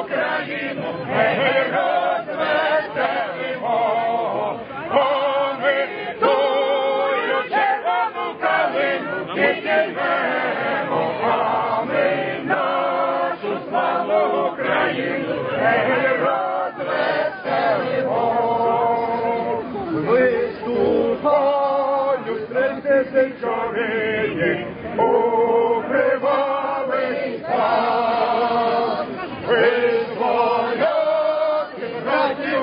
Україну ми підіймемо, а ми нашу славну Україну розвеселимо. Виступаю серед тисячовині, укривали стан. Визволяти братів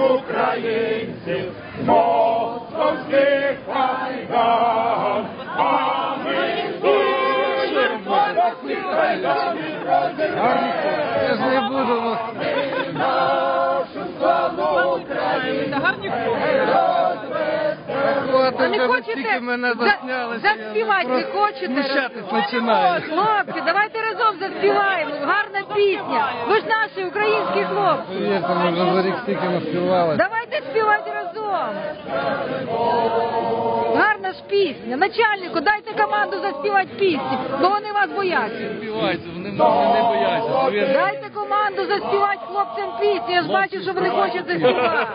Я не буду. Та А не хочете мене за- засняли. заспівати, не хочете? Починаю. Хлопці, давайте разом заспіваємо. Гарна пісня. Ви ж наші українські хлопці. Повірте, ми вже за рік стільки наспівали. Давайте співати разом. Гарна пісня. Начальнику, дайте команду заспівати пісню, бо вони вас бояться. Співайте, вони мене не бояться. Повірте. Дайте команду заспівати хлопцям пісню. Я ж бачу, що вони хочуть заспівати.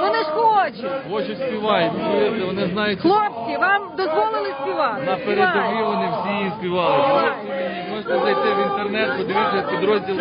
Вони ж хочуть. Хочуть співають, повірте, вони знають. Хлопці, вам дозволили співати? На передовій Співайте. вони всі співали. Можете зайти в інтернет, подивитися підрозділ.